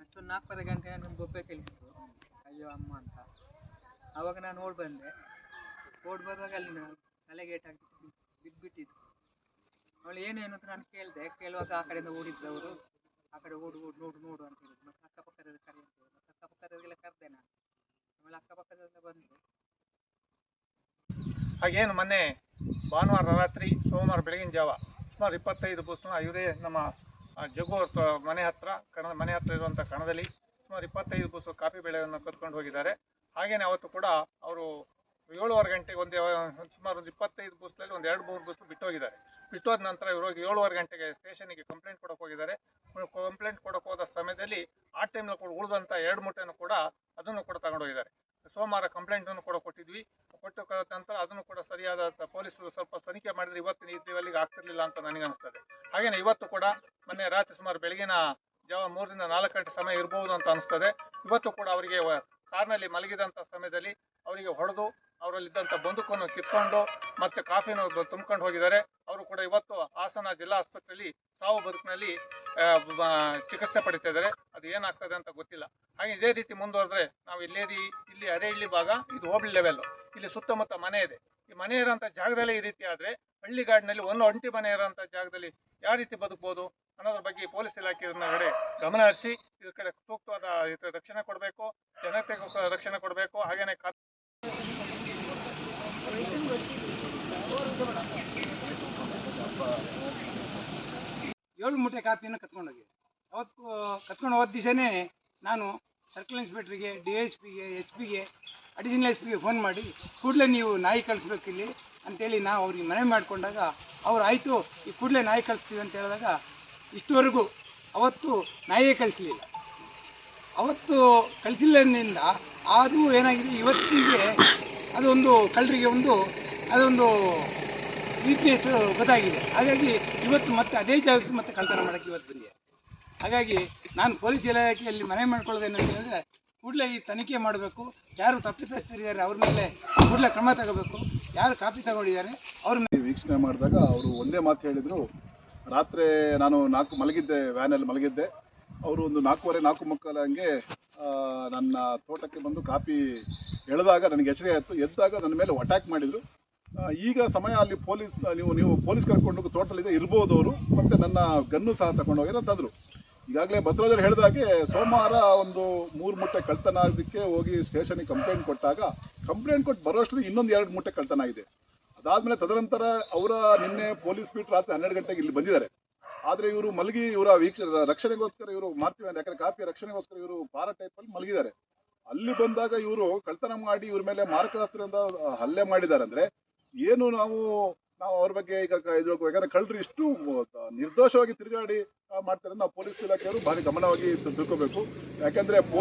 ಅಷ್ಟೊಂದು ನಾಲ್ಕೂವರೆ ಗಂಟೆ ನಮ್ಮ ಬೊಬ್ಬೆ ಕಲಿಸಿತು ಅಯ್ಯೋ ಅಮ್ಮ ಅಂತ ಆವಾಗ ನಾನು ಓಡ್ ಬಂದೆ ಓಡ್ ಬರುವಾಗ ಅಲ್ಲಿ ನಾನು ತಲೆಗೆ ಏಟಾಗ್ತಿತ್ತು ಅವಳು ಏನೇನು ಅಂತ ನಾನು ಕೇಳಿದೆ. ಕೇಳುವಾಗ ಆ ಕಡೆಯಿಂದ ಓಡಿದ್ದವರು, ಆ ಕಡೆ ಓಡು ಓಡು, ನೋಡು ನೋಡು ಅಂತ ಹೇಳಿದ್ರು. ಮತ್ತೆ ಅಕ್ಕಪಕ್ಕದ ಕರೆ ಅಂತ ಹೇಳಿದ್ರು. ಮತ್ತೆ ಅಕ್ಕಪಕ್ಕದವ್ರಿಗೆಲ್ಲ ಕರೆದೆ ನಾನು. ಆಮೇಲೆ ಅಕ್ಕಪಕ್ಕದ ಬಂದು ಹಾಗೇನು ಮೊನ್ನೆ ಭಾನುವಾರ ರಾತ್ರಿ, ಸೋಮವಾರ ಬೆಳಗಿನ ಜಾವ ಸುಮಾರು ಇಪ್ಪತ್ತೈದು ಬಸ್ ಇವರೇ ನಮ್ಮ ಜಗ್ಗು ಜಗು ಅವ್ರ ಮನೆ ಹತ್ರ ಕಣ ಮನೆ ಹತ್ರ ಇರುವಂಥ ಕಣದಲ್ಲಿ ಸುಮಾರು ಇಪ್ಪತ್ತೈದು ಬಸ್ ಕಾಫಿ ಬೆಳೆಯನ್ನು ಕತ್ಕೊಂಡು ಹೋಗಿದ್ದಾರೆ. ಹಾಗೇನೆ ಅವತ್ತು ಕೂಡ ಅವರು ಏಳುವರೆ ಗಂಟೆಗೆ ಒಂದು, ಸುಮಾರು ಒಂದು ಇಪ್ಪತ್ತೈದು ಬಸ್ಸಲ್ಲಿ ಒಂದು ಎರಡು ಮೂರು ಬಸ್ ಬಿಟ್ಟು ಹೋಗಿದ್ದಾರೆ. ಬಿಟ್ಟು ಹೋದ ನಂತರ ಇವರು ಏಳುವರೆ ಗಂಟೆಗೆ ಸ್ಟೇಷನಿಗೆ ಕಂಪ್ಲೇಂಟ್ ಕೊಡಕ್ಕೆ ಹೋಗಿದ್ದಾರೆ. ಕಂಪ್ಲೇಂಟ್ ಕೊಡಕ್ಕೆ ಹೋದ ಸಮಯದಲ್ಲಿ ಆ ಟೈಮ್ನಲ್ಲಿ ಕೂಡ ಉಳಿದಂಥ ಎರಡು ಮೂಟೆಯನ್ನು ಕೂಡ ಅದನ್ನು ಕೂಡ ತಗೊಂಡೋಗಿದ್ದಾರೆ ಸೋಮವಾರ ಕಂಪ್ಲೇಂಟನ್ನು ಕೂಡ ಕೊಟ್ಟಿದ್ವಿ. ಕೊಟ್ಟು ನಂತರ ಅದನ್ನು ಕೂಡ ಸರಿಯಾದ ಪೊಲೀಸರು ಸ್ವಲ್ಪ ತನಿಖೆ ಮಾಡಿದ್ರೆ ಇವತ್ತಿನ ಈ ಆಗ್ತಿರಲಿಲ್ಲ ಆಗ್ತಿರ್ಲಿಲ್ಲ ಅಂತ ನನಗೆ ಅನಿಸ್ತದೆ. ಹಾಗೇನೆ ಇವತ್ತು ಕೂಡ ಮೊನ್ನೆ ರಾತ್ರಿ ಸುಮಾರು ಬೆಳಗಿನ ಜಾವ ಮೂರರಿಂದ ನಾಲ್ಕು ಗಂಟೆ ಸಮಯ ಇರಬಹುದು ಅಂತ ಅನಿಸ್ತದೆ. ಇವತ್ತು ಕೂಡ ಅವರಿಗೆ ಕಾರ್ನಲ್ಲಿ ಮಲಗಿದಂಥ ಸಮಯದಲ್ಲಿ ಅವರಿಗೆ ಹೊಡೆದು ಅವರಲ್ಲಿದ್ದಂಥ ಬಂದೂಕನ್ನು ಕಿತ್ಕೊಂಡು ಮತ್ತೆ ಕಾಫಿನ ತುಂಬ್ಕೊಂಡು ಹೋಗಿದ್ದಾರೆ. ಕೂಡ ಇವತ್ತು ಹಾಸನ ಜಿಲ್ಲಾ ಆಸ್ಪತ್ರೆಯಲ್ಲಿ ಸಾವು ಬದುಕಿನಲ್ಲಿ ಚಿಕಿತ್ಸೆ ಪಡಿತಾ ಇದ್ದಾರೆ. ಅದು ಏನಾಗ್ತದೆ ಅಂತ ಗೊತ್ತಿಲ್ಲ. ಹಾಗೆ ಇದೇ ರೀತಿ ಮುಂದುವರೆದ್ರೆ ನಾವು ಇಲ್ಲೇ ರೀ- ಇಲ್ಲಿ ಭಾಗ, ಇದು ಹೋಬಳಿ ಲೆವೆಲ್ ಇಲ್ಲಿ ಸುತ್ತಮುತ್ತ ಮನೆ ಇದೆ. ಈ ಮನೆ ಇರೋಂಥ ಜಾಗದಲ್ಲಿ ಈ ರೀತಿ ಆದರೆ ಹಳ್ಳಿಗಾಡಿನಲ್ಲಿ ಒಂದು ಒಂಟಿ ಮನೆ ಇರೋಂಥ ಜಾಗದಲ್ಲಿ ಯಾವ ರೀತಿ ಬದುಕ್ಬೋದು ಅನ್ನೋದ್ರ ಬಗ್ಗೆ ಪೊಲೀಸ್ ಇಲಾಖೆ ಕಡೆ ಗಮನ ಹರಿಸಿ, ಇದ್ರ ಕಡೆ ಸೂಕ್ತವಾದ ರಕ್ಷಣೆ ಕೊಡಬೇಕು ಜನತೆ ರಕ್ಷಣೆ ಕೊಡಬೇಕು. ಹಾಗೇನೆ ಏಳು ಮೂಟೆ ಕಾಪಿಯನ್ನು ಕತ್ಕೊಂಡೋಗಿ ಅವತ್ತು ಕತ್ಕೊಂಡು ಹೋದ ದಿವಸನೇ ನಾನು ಸರ್ಕಲ್ ಇನ್ಸ್ಪೆಕ್ಟ್ರಿಗೆ, ಡಿ ಎಸ್ ಪಿಗೆ ಎಸ್ ಪಿಗೆ, ಅಡಿಷನಲ್ ಎಸ್ ಪಿಗೆ ಫೋನ್ ಮಾಡಿ, ಕೂಡಲೇ ನೀವು ನಾಯಿ ಕಳಿಸ್ಬೇಕು ಇಲ್ಲಿ ಅಂತೇಳಿ ನಾವು ಅವ್ರಿಗೆ ಮನವಿ ಮಾಡಿಕೊಂಡಾಗ ಅವ್ರು ಆಯಿತು, ಈ ಕೂಡಲೇ ನಾಯಿ ಕಳಿಸ್ತೀವಿ ಅಂತ ಹೇಳಿದಾಗ ಇಷ್ಟುವರೆಗೂ ಅವತ್ತು ನಾಯಿಯೇ ಕಳಿಸ್ಲಿಲ್ಲ. ಅವತ್ತು ಕಳಿಸಿಲ್ಲದಿಂದ ಅದು ಏನಾಗಿದೆ, ಇವತ್ತಿಗೆ ಅದೊಂದು ಕಳ್ಳರಿಗೆ ಒಂದು, ಅದೊಂದು ವೀಕ್ನೆಸ್ ಗೊತ್ತಾಗಿದೆ. ಹಾಗಾಗಿ ಇವತ್ತು ಮತ್ತೆ ಅದೇ ಜಾಗಕ್ಕೆ ಮತ್ತೆ ಕಳ್ತನ ಮಾಡೋಕ್ಕೆ ಇವತ್ತು ಬಂದಿದೆ. ಹಾಗಾಗಿ ನಾನು ಪೊಲೀಸ್ ಇಲಾಖೆಯಲ್ಲಿ ಮನವಿ ಮಾಡ್ಕೊಳ್ಳೋದೇನು ಹೇಳಿದ್ರೆ, ಕೂಡಲೇ ಈ ತನಿಖೆ ಮಾಡಬೇಕು. ಯಾರು ತಪ್ಪಿತಸ್ಥರಿದ್ದಾರೆ ಅವ್ರ ಮೇಲೆ ಕೂಡಲೇ ಕ್ರಮ ತಗೋಬೇಕು. ಯಾರು ಕಾಪಿ ತಗೊಂಡಿದ್ದಾರೆ ಅವ್ರ ಮೇಲೆ ವೀಕ್ಷಣೆ ಮಾಡಿದಾಗ ಅವರು ಒಂದೇ ಮಾತು ಹೇಳಿದರು. ರಾತ್ರಿ ನಾನು ನಾಲ್ಕು ಮಲಗಿದ್ದೆ, ವ್ಯಾನಲ್ಲಿ ಮಲಗಿದ್ದೆ. ಅವರು ಒಂದು ನಾಲ್ಕೂವರೆ, ನಾಲ್ಕು ಮುಕ್ಕಾಲ ಹಂಗೆ ನನ್ನ ತೋಟಕ್ಕೆ ಬಂದು ಕಾಪಿ ಎಳೆದಾಗ ನನಗೆ ಎಚ್ಚರಿಕೆ ಆಯಿತು. ಎದ್ದಾಗ ನನ್ನ ಮೇಲೆ ಅಟ್ಯಾಕ್ ಮಾಡಿದರು. ಈಗ ಸಮಯ ಅಲ್ಲಿ ಪೊಲೀಸ್ ನೀವು ನೀವು ಪೊಲೀಸ್ ಕರ್ಕೊಂಡು ತೋಟದಲ್ಲಿದೆ ಇರ್ಬೋದು ಅವರು. ಮತ್ತು ನನ್ನ ಗನ್ನು ಸಹ ತಗೊಂಡೋಗಿ ತಂದರು ಈಗಾಗಲೇ ಬಸವರಾಜರು ಹೇಳಿದಾಗೆ ಸೋಮವಾರ ಒಂದು ಮೂರು ಮೂಟೆ ಕಳ್ತನ ಆಗೋದಕ್ಕೆ ಹೋಗಿ ಸ್ಟೇಷನಿಗೆ ಕಂಪ್ಲೇಂಟ್ ಕೊಟ್ಟಾಗ, ಕಂಪ್ಲೇಂಟ್ ಕೊಟ್ಟು ಬರೋಷ್ಟರಲ್ಲಿ ಇನ್ನೊಂದು ಎರಡು ಮೂಟೆ ಕಳ್ತನ ಇದೆ. ಅದಾದ್ಮೇಲೆ ತದನಂತರ ಅವರ ನಿನ್ನೆ ಪೊಲೀಸ್ ಬೀಟ್ ರಾತ್ರಿ ಹನ್ನೆರಡು ಗಂಟೆಗೆ ಇಲ್ಲಿ ಬಂದಿದ್ದಾರೆ. ಆದರೆ ಇವರು ಮಲಗಿ, ಇವರ ವೀಕ್ಷ, ರಕ್ಷಣೆಗೋಸ್ಕರ ಇವರು ಮಾಡ್ತೀವಿ ಅಂತ ಯಾಕಂದ್ರೆ ಕಾಪಿಯ ರಕ್ಷಣೆಗೋಸ್ಕರ ಇವರು ಪಾರ ಟೈಪಲ್ಲಿ ಮಲಗಿದ್ದಾರೆ. ಅಲ್ಲಿ ಬಂದಾಗ ಇವರು ಕಳ್ತನ ಮಾಡಿ ಇವ್ರ ಮೇಲೆ ಮಾರಕಾಸ್ತ್ರದಿಂದ ಹಲ್ಲೆ ಮಾಡಿದ್ದಾರೆ ಅಂದ್ರೆ ಏನು ನಾವು ನಾವು ಅವ್ರ ಬಗ್ಗೆ ಈಗ ಯಾಕಂದ್ರೆ ಕಳ್ಳರು ಇಷ್ಟು ನಿರ್ದೋಷವಾಗಿ ತಿರುಗಾಡಿ ಮಾಡ್ತಾರೆ. ನಾವು ಪೊಲೀಸ್ ಇಲಾಖೆಯವರು ಭಾರಿ ಗಮನವಾಗಿ ತಿಳ್ಕೋಬೇಕು. ಯಾಕಂದ್ರೆ